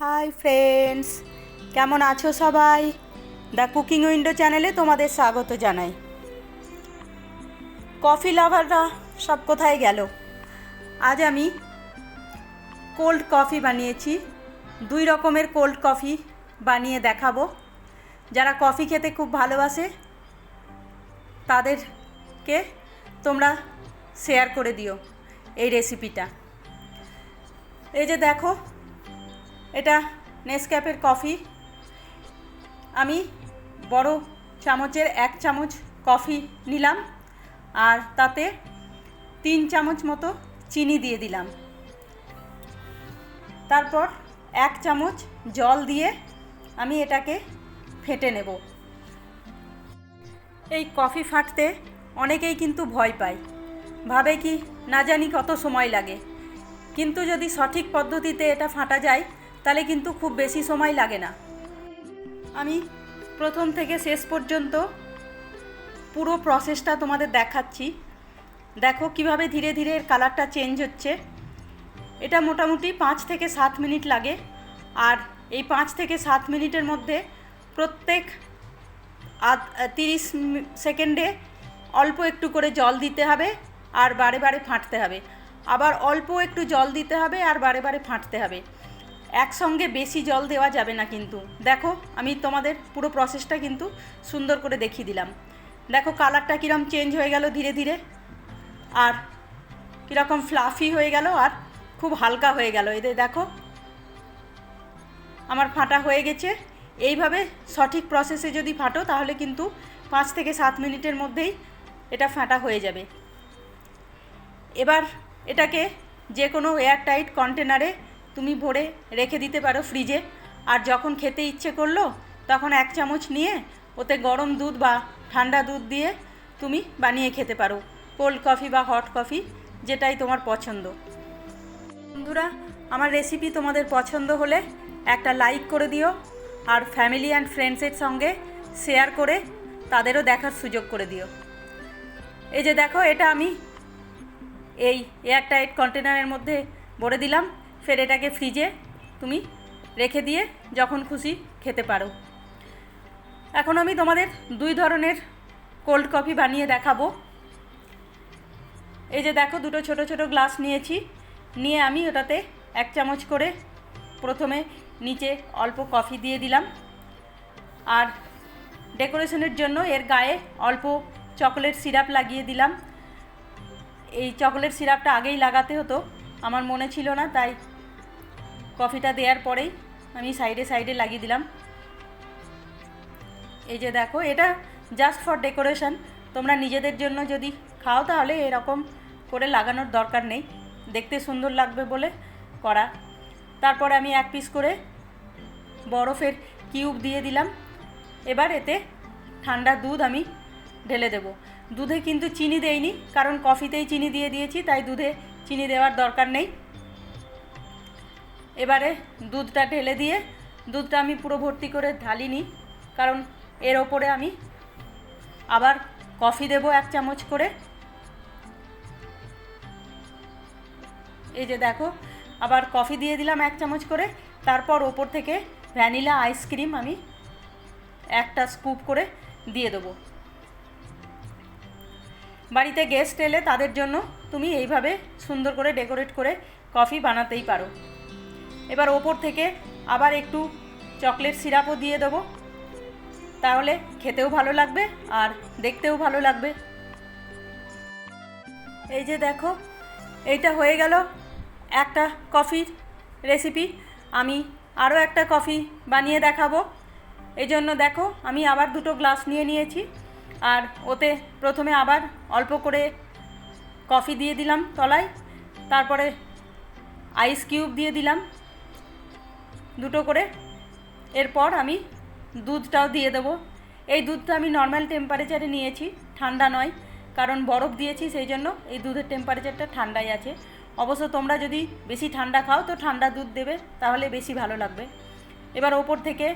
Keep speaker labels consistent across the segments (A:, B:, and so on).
A: Hi friends কেমন আছো সবাই? দ্য কুকিং উইন্ডো চ্যানেলে তোমাদের স্বাগত জানাই। কফি লাভাররা সব কোথায় গেল? আজ আমি কোল্ড কফি বানিয়েছি। দুই রকমের কোল্ড কফি বানিয়ে দেখাবো। যারা কফি খেতে খুব ভালোবাসে, তাদেরকে তোমরা শেয়ার করে দিও এই রেসিপিটা এই যে দেখো এটা নেসক্যাফের কফি আমি বড় চামচের এক চামচ কফি নিলাম আর তাতে তিন চামচ মতো চিনি দিয়ে দিলাম। তারপর এক চামচ জল দিয়ে আমি এটাকে ফেটে নেব। এই কফি ফাটতে অনেকেই কিন্তু ভয় পায়। ভাবে কি না জানি কত সময় লাগে। কিন্তু যদি সঠিক পদ্ধতিতে এটা ফাটা যায় তাহলে কিন্তু খুব বেশি সময় লাগে না। আমি প্রথম থেকে শেষ পর্যন্ত পুরো প্রসেসটা তোমাদের দেখাচ্ছি। দেখো কীভাবে ধীরে ধীরে এর কালারটা চেঞ্জ হচ্ছে। এটা মোটামুটি পাঁচ থেকে সাত মিনিট লাগে। আর এই পাঁচ থেকে সাত মিনিটের মধ্যে প্রত্যেক আধ, তিরিশ সেকেন্ডে অল্প একটু করে জল দিতে হবে আর বারে বারে ফাটতে হবে। আবার অল্প একটু জল দিতে হবে আর বারে বারে ফাটতে হবে। একসঙ্গে বেশি জল দেওয়া যাবে না কিন্তু। দেখো, আমি তোমাদের পুরো প্রসেসটা কিন্তু সুন্দর করে দেখিয়ে দিলাম। দেখো কালারটা কীরকম চেঞ্জ হয়ে গেল ধীরে ধীরে। আর কীরকম ফ্লাফি হয়ে গেল আর খুব হালকা হয়ে গেল। এদের দেখো, আমার ফাটা হয়ে গেছে। এইভাবে সঠিক প্রসেসে যদি ফাটো, তাহলে কিন্তু পাঁচ থেকে সাত মিনিটের মধ্যেই এটা ফাটা হয়ে যাবে। এবার এটাকে যে কোনো এয়ারটাইট কন্টেনারে তুমি ভরে রেখে দিতে পারো ফ্রিজে। আর যখন খেতে ইচ্ছে করল, তখন এক চামচ নিয়ে ওতে গরম দুধ বা ঠান্ডা দুধ দিয়ে তুমি বানিয়ে খেতে পারো। কোল্ড কফি বা হট কফি, যেটাই তোমার পছন্দ। বন্ধুরা, আমার রেসিপি তোমাদের পছন্দ হলে একটা লাইক করে দিও আর ফ্যামিলি অ্যান্ড ফ্রেন্ডসের সঙ্গে শেয়ার করে তাদেরও দেখার সুযোগ করে দিও। এই যে দেখো, এটা আমি এই এয়ারটাইট কন্টেনারের মধ্যে ভরে দিলাম। ফের এটাকে ফ্রিজে তুমি রেখে দিয়ে যখন খুশি খেতে পারো। এখন আমি তোমাদের দুই ধরনের কোল্ড কফি বানিয়ে দেখাবো। এই যে দেখো, দুটো ছোট ছোট গ্লাস নিয়েছি। নিয়ে আমি ওটাতে এক চামচ করে প্রথমে নিচে অল্প কফি দিয়ে দিলাম। আর ডেকোরেশনের জন্য এর গায়ে অল্প চকোলেট সিরাপ লাগিয়ে দিলাম। এই চকোলেট সিরাপটা আগেই লাগাতে হতো। আমার মনে ছিল না, তাই কফিটা দেওয়ার পরেই আমি সাইডে সাইডে লাগিয়ে দিলাম। এই যে দেখো, এটা জাস্ট ফর ডেকোরেশন তোমরা নিজেদের জন্য যদি খাও তাহলে এরকম করে লাগানোর দরকার নেই। দেখতে সুন্দর লাগবে বলে করা। তারপর আমি এক পিস করে বরফের কিউব দিয়ে দিলাম। এবার এতে ঠান্ডা দুধ আমি ঢেলে দেব। দুধে কিন্তু চিনি দেইনি, কারণ কফিতেই চিনি দিয়ে দিয়েছি, তাই দুধে চিনি দেওয়ার দরকার নেই। এবারে দুধটা ঢেলে দিয়ে, দুধটা আমি পুরো ভর্তি করে ঢালিনি, কারণ এর ওপরে আমি আবার কফি দেব এক চামচ করে। এই যে দেখো, আবার কফি দিয়ে দিলাম এক চামচ করে, তারপর ওপর থেকে ভ্যানিলা আইসক্রিম আমি একটা স্কুপ করে দিয়ে দেবো। বাড়িতে গেস্ট এলে তাদের জন্য তুমি এইভাবে সুন্দর করে ডেকোরেট করে কফি বানাতেই পারো। এবার ওপর থেকে আবার একটু চকলেট সিরাপও দিয়ে দেবো। তাহলে খেতেও ভালো লাগবে আর দেখতেও ভালো লাগবে। এই যে দেখো, এইটা হয়ে গেল একটা কফির রেসিপি। আমি আরও একটা কফি বানিয়ে দেখাবো। এই জন্য দেখো, আমি আবার দুটো গ্লাস নিয়ে নিয়েছি। আর ওতে প্রথমে আবার অল্প করে কফি দিয়ে দিলাম তলায়। তারপরে আইস কিউব দিয়ে দিলাম। দুটো করে। এরপর আমি দুধটাও দিয়ে দেবো। এই দুধটা আমি নর্মাল টেম্পারেচারে নিয়েছি, ঠান্ডা নয়, কারণ বরফ দিয়েছি সেই জন্য এই দুধের টেম্পারেচারটা ঠান্ডাই আছে। অবশ্য তোমরা যদি বেশি ঠান্ডা খাও তো ঠান্ডা দুধ দেবে, তাহলে বেশি ভালো লাগবে। এবার ওপর থেকে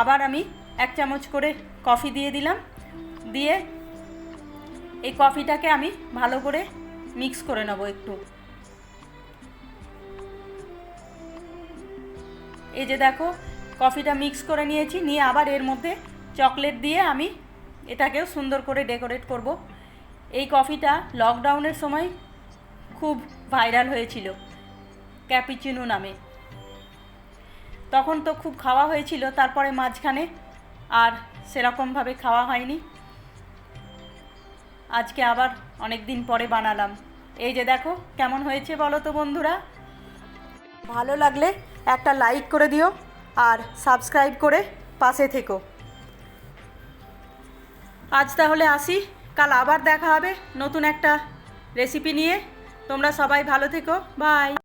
A: আবার আমি এক চামচ করে কফি দিয়ে দিলাম। দিয়ে এই কফিটাকে আমি ভালো করে মিক্স করে নেব একটু। এই যে দেখো, কফিটা মিক্স করে নিয়েছি, নিয়ে আবার এর মধ্যে চকলেট দিয়ে আমি এটাকেও সুন্দর করে ডেকোরেট করব। এই কফিটা লকডাউনের সময় খুব ভাইরাল হয়েছিল ক্যাপিচিনো নামে। তখন তো খুব খাওয়া হয়েছিল, তারপরে মাঝখানে আর সেরকমভাবে খাওয়া হয়নি। আজকে আবার অনেক দিন পরে বানালাম। এই যে দেখো, কেমন হয়েছে বলো তো বন্ধুরা? ভালো লাগলে একটা লাইক করে দিও আর সাবস্ক্রাইব করে পাশে থেকো। আজ তাহলে আসি, কাল আবার দেখা হবে নতুন একটা রেসিপি নিয়ে। তোমরা সবাই ভালো থেকো বাই